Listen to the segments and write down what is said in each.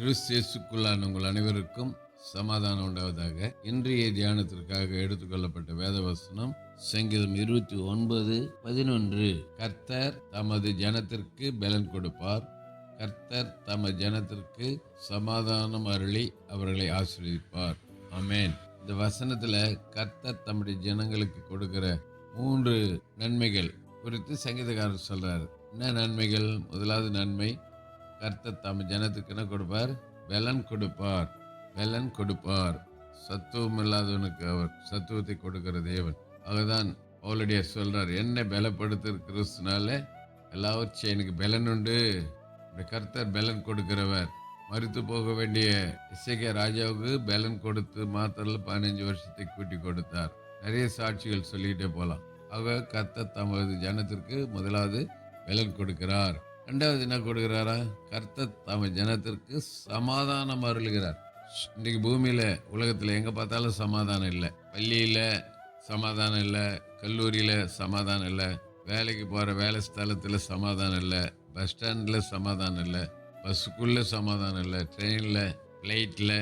கிறிஸ்தேசுக்குள்ளான உங்கள் அனைவருக்கும் சமாதானம் உண்டாவதாக. இன்றைய தியானத்திற்காக எடுத்துக்கொள்ளப்பட்ட வேத வசனம் சங்கீதம் இருபத்தி ஒன்பது பதினொன்று. கர்த்தர் தமது ஜனத்திற்கு பலன் கொடுப்பார். கர்த்தர் தமது ஜனத்திற்கு சமாதானம் அருளி அவர்களை ஆசிரியப்பார் அமேன் இந்த வசனத்தில் கர்த்தர் தம்முடைய ஜனங்களுக்கு கொடுக்கிற மூன்று நன்மைகள் குறித்து சங்கீதக்காரர் சொல்றாரு. என்ன நன்மைகள்? முதலாவது நன்மை கர்த்தர் தம் ஜனத்துக்கு என்ன கொடுப்பார்? பலன் கொடுப்பார். பலன் கொடுப்பார். சத்துவம் இல்லாதவனுக்கு அவர் சத்துவத்தை கொடுக்கிற தேவன். அவர்தான் அவளுடைய சொல்றார் என்னை பலப்படுத்துற கிறிஸ்துனால எல்லாவற்றும் எனக்கு பலன் உண்டு. இந்த கர்த்தர் பலன் கொடுக்கிறவர். மறுத்து போக வேண்டிய இசைக ராஜாவுக்கு பலன் கொடுத்து மாத்திரல பதினஞ்சு வருஷத்தை கூட்டி கொடுத்தார். நிறைய சாட்சிகள் சொல்லிக்கிட்டே போகலாம் ஆக கர்த்தர் தமது ஜனத்திற்கு முதலாவது பலன் கொடுக்கிறார். ரெண்டாவது என்ன கொடுக்குறாரா கர்த்தர் தமது ஜனத்திற்கு சமாதானம் அருளுகிறார். இன்றைக்கி பூமியில் உலகத்தில் எங்கே பார்த்தாலும் சமாதானம் இல்லை. பள்ளியில் சமாதானம் இல்லை கல்லூரியில் சமாதானம் இல்லை வேலைக்கு போகிற வேலை ஸ்தலத்தில் சமாதானம் இல்லை பஸ் ஸ்டாண்டில் சமாதானம் இல்லை பஸ்ஸுக்குள்ளே சமாதானம் இல்லை ட்ரெயினில் ஃப்ளைட்டில்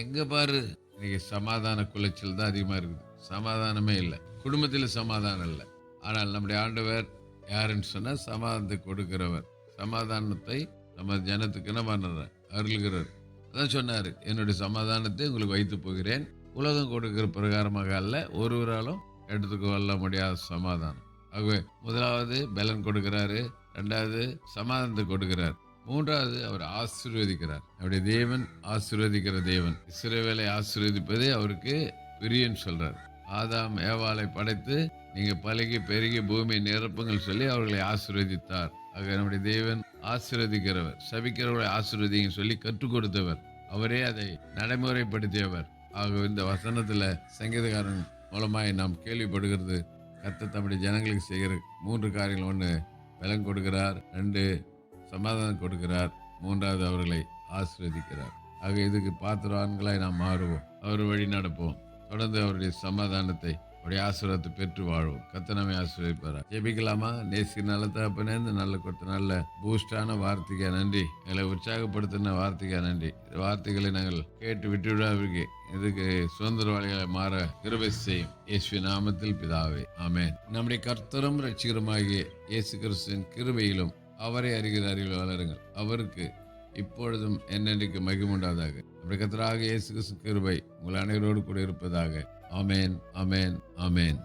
எங்கே பாரு இன்றைக்கி சமாதான குலைச்சல் தான் அதிகமாக இருக்குது. சமாதானமே இல்லை. குடும்பத்தில் சமாதானம் இல்லை. ஆனால் நம்முடைய ஆண்டவர் யாருன்னு சொன்னால் சமாதானத்தை கொடுக்கிறவர். சமாதானத்தை நம்ம ஜனத்துக்கு என்ன பண்ணுறார் அருள்கிறார். அதான் சொன்னார் என்னுடைய சமாதானத்தை உங்களுக்கு வைத்து போகிறேன். உலகம் கொடுக்கிற பிரகாரமாக அல்ல ஒருவராலும் எடுத்துக்கொள்ள முடியாத சமாதானம். ஆகவே முதலாவது பலன் கொடுக்கிறாரு ரெண்டாவது சமாதானத்தை கொடுக்கிறார் மூன்றாவது அவர் ஆசீர்வதிக்கிறார். அவருடைய தேவன் ஆசீர்வதிக்கிற தேவன். இஸ்ரேவேலை ஆசீர்வதிப்பதே அவருக்கு பிரியன்னு சொல்றார். ஆதாம் ஏவாலை படைத்து நீங்க பழகி பெருகி பூமியை நிரப்புங்கள் சொல்லி அவர்களை ஆசீர்வதித்தார். ஆக நம்முடைய தேவன் ஆசிர்வதிக்கிறவர். சபிக்கிறவர்களை ஆசிர்வதிங்க சொல்லி கற்றுக் கொடுத்தவர். அவரே அதை நடைமுறைப்படுத்தியவர். ஆக இந்த வசனத்தில் சங்கீதக்காரன் மூலமாய் நாம் கேள்விப்படுகிறது. கத்த தம்முடைய ஜனங்களுக்கு செய்கிற மூன்று காரியங்கள். ஒன்று பலன் கொடுக்கிறார். ரெண்டு சமாதானம் கொடுக்கிறார். மூன்றாவது அவர்களை ஆசிர்வதிக்கிறார். ஆக இதுக்கு பாத்திரவான்களாய் நாம் மாறுவோம். அவர் வழி நடப்போம். தொடர்ந்து அவருடைய சமாதானத்தை அப்படி ஆசீர்வாதத்தை பெற்று வாழ்வோம். கத்தனமே ஆசீர்வதிப்பாரா? ஜெபிக்கலாமா? நேசி நல்ல தகப்பனே இந்த நல்ல கொடுத்த நல்ல பூஸ்டான வார்த்தைக்கா நன்றி. எங்களை உற்சாகப்படுத்தின வார்த்தைக்கா நன்றி. இந்த வார்த்தைகளை நாங்கள் கேட்டு விட்டுவிடாவிற்கு இதுக்கு சுதந்திரவாளிகளை மாற கிருபை செய்யும் இயேசு நாமத்தில் பிதாவே. ஆமே நம்முடைய கர்த்தரும் ரட்சிகருமாகிய இயேசு கிறிஸ்துவின் கிருபையிலும் அவரை அறிகிற அறிவில் வளருங்கள். அவருக்கு இப்பொழுதும் என்னென்றைக்கு மகிமுண்டாதாக அப்படி கத்தராக இயேசு கிறிஸ்து கிருபை உங்கள் அனைவரோடு கூட இருப்பதாக ஆமேன் ஆமேன் ஆமேன்